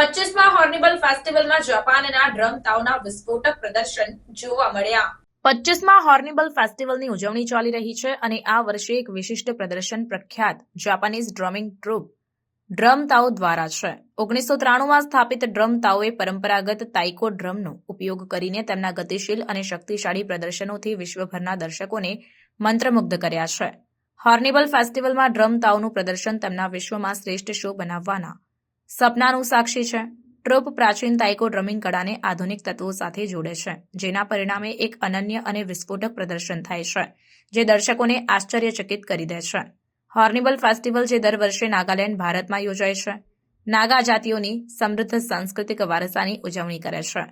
પચીસમાં હોર્નિબલ ફેસ્ટિવલમાં જાપાનના ડ્રમ તાવના વિસ્ફોટક પ્રદર્શન જોવા મળ્યા. પચીસમાં હોર્નિબલ ફેસ્ટિવલની ઉજવણી ચાલી રહી છે અને આ વર્ષે એક વિશિષ્ટ પ્રદર્શન પ્રખ્યાત Japanese drumming troupe drum Tao દ્વારા છે. ઓગણીસો ત્રાણુંમાં સ્થાપિત ડ્રમ તાઓએ પરંપરાગત તાઇકો ડ્રમનો ઉપયોગ કરીને તેમના ગતિશીલ અને શક્તિશાળી પ્રદર્શનોથી વિશ્વભરના દર્શકોને મંત્રમુગ્ધ કર્યા છે. હોર્નિબલ ફેસ્ટિવલમાં ડ્રમ તાઓનું પ્રદર્શન તેમના વિશ્વમાં શ્રેષ્ઠ શો બનાવવાના સપનાનું સાક્ષી છે. ટ્રુપ પ્રાચીન તાઇકો ડ્રમિંગ કળાને આધુનિક તત્વો સાથે જોડે છે, જેના પરિણામે એક અનન્ય અને વિસ્ફોટક પ્રદર્શન થાય છે, જે દર્શકોને આશ્ચર્યચકિત કરી દે છે. હોર્નિબલ ફેસ્ટિવલ જે દર વર્ષે નાગાલેન્ડ, ભારતમાં યોજાય છે. નાગા જાતિઓની સમૃદ્ધ સાંસ્કૃતિક વારસાની ઉજવણી કરે છે.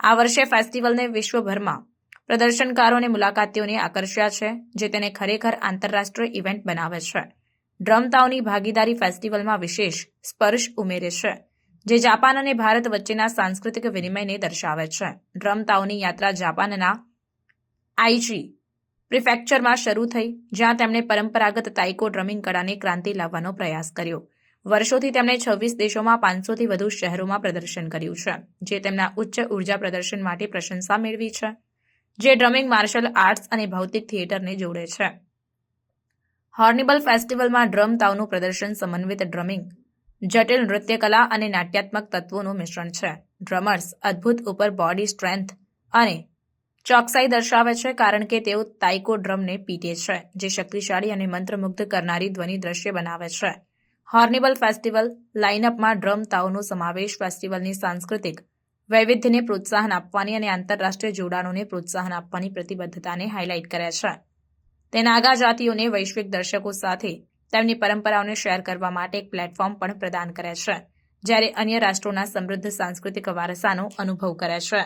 આ વર્ષે ફેસ્ટિવલને વિશ્વભરમાં પ્રદર્શનકારો અને મુલાકાતીઓને આકર્ષ્યા છે, જે તેને ખરેખર આંતરરાષ્ટ્રીય ઇવેન્ટ બનાવે છે. ડ્રમતાઓની ભાગીદારી ફેસ્ટિવલમાં વિશેષ સ્પર્શ ઉમેરે છે, જે જાપાન અને ભારત વચ્ચેના સાંસ્કૃતિક વિનિમયને દર્શાવે છે. ડ્રમતાઓની યાત્રા જાપાનના આઈચી પ્રિફેક્ચરમાં શરૂ થઈ, જ્યાં તેમણે પરંપરાગત તાઇકો ડ્રમિંગ કળાને ક્રાંતિ લાવવાનો પ્રયાસ કર્યો. વર્ષોથી તેમણે છવ્વીસ દેશોમાં પાંચસોથી વધુ શહેરોમાં પ્રદર્શન કર્યું છે, જે તેમના ઉચ્ચ ઊર્જા પ્રદર્શન માટે પ્રશંસા મેળવી છે, જે ડ્રમિંગ માર્શલ આર્ટ્સ અને ભૌતિક થિયેટરને જોડે છે. હોર્નિબલ ફેસ્ટિવલમાં ડ્રમ તાવનું પ્રદર્શન સમન્વિત ડ્રમિંગ. જટિલ નૃત્યકલા અને નાટ્યાત્મક તત્વોનું મિશ્રણ છે. ડ્રમર્સ અદ્ભુત ઉપર બોડી સ્ટ્રેન્થ અને ચોકસાઈ દર્શાવે છે કારણ કે તેઓ તાઇકો ડ્રમને પીટે છે, જે શક્તિશાળી અને મંત્રમુગ્ધ કરનારી ધ્વનિ દ્રશ્ય બનાવે છે. હોર્નિબલ ફેસ્ટિવલ લાઇનઅપમાં ડ્રમ તાવનો સમાવેશ ફેસ્ટિવલની સાંસ્કૃતિક વૈવિધ્યને પ્રોત્સાહન આપવાની અને આંતરરાષ્ટ્રીય જોડાણોને પ્રોત્સાહન આપવાની પ્રતિબદ્ધતાને હાઇલાઇટ કરે છે. તે નાગા જાતિઓને વૈશ્વિક દર્શકો સાથે તેમની પરંપરાઓને શેર કરવા માટે એક પ્લેટફોર્મ પણ પ્રદાન કરે છે, જ્યારે અન્ય રાષ્ટ્રોના સમૃદ્ધ સાંસ્કૃતિક વારસાનો અનુભવ કરે છે.